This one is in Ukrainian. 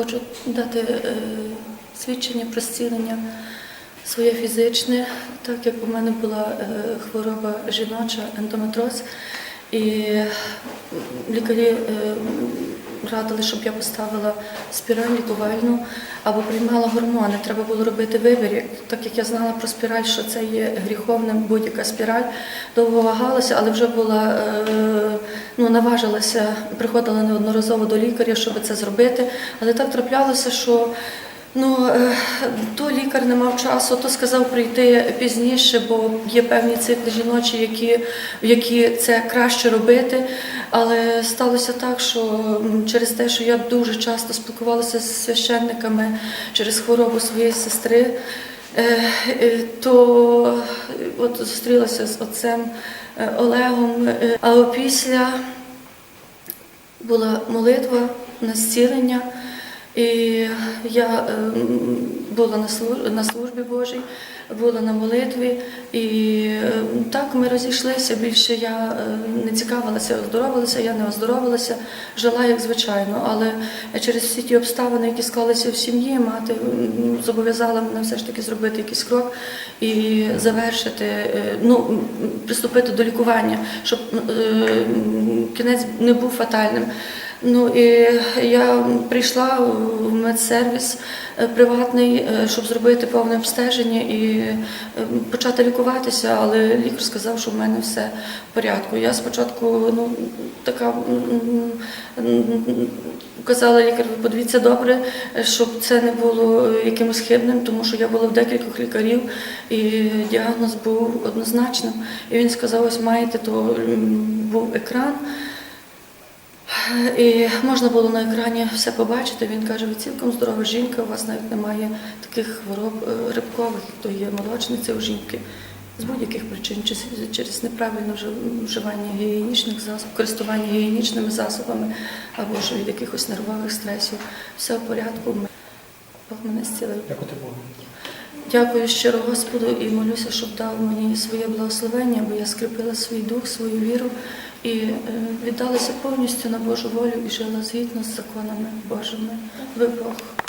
хочу дати е, свідчення про зцілення своє фізичне, так як у мене була е, хвороба жіноча, ендометроз. І лікарі е, радили, щоб я поставила спіраль лікувальну або приймала гормони. Треба було робити вибір. Так як я знала про спіраль, що це є гріховним будь-яка спіраль, довго вагалася, але вже була ну, наважилася, приходила неодноразово до лікаря, щоб це зробити. Але так траплялося, що Ну, е, то лікар не мав часу, то сказав прийти пізніше, бо є певні цикли жіночі, які, які це краще робити. Але сталося так, що через те, що я дуже часто спілкувалася з священниками через хворобу своєї сестри, то е, от зустрілася з отцем е, Олегом. е, А опісля була молитва на зцілення. І я ем, була на службі, Божій, була на молитві, і ем, так ми розійшлися. Більше я е, не цікавилася, оздоровилася, я не оздоровилася, жила як звичайно. Але через всі ті обставини, які склалися в сім'ї, мати зобов'язала мене все ж таки зробити якийсь крок і завершити, е, ну приступити до лікування, щоб е, кінець не був фатальним. Ну і я прийшла в медсервіс е, приватний, е, щоб зробити повне обстеження і е, почати лікуватися, але лікар сказав, що в мене все в порядку. Я спочатку ну така казала лікар, подивіться добре, щоб це не було якимось хибним, тому що я була в декількох лікарів, і діагноз був однозначним. І він сказав, ось маєте, то був екран. І можна було на екрані все побачити. Він каже, ви цілком здорова жінка, у вас навіть немає таких хвороб е, грибкових, як то є молочниця у жінки. З будь-яких причин, чи через неправильне вживання гігієнічних засобів, користування гігієнічними засобами або ж від якихось нервових стресів. Все в порядку. Бог мене зцілив. Дякувати Богу. Дякую щиро Господу і молюся, щоб дав мені своє благословення, бо я скріпила свій дух, свою віру і е, віддалася повністю на Божу волю і жила згідно з законами Божими. Ви Бог.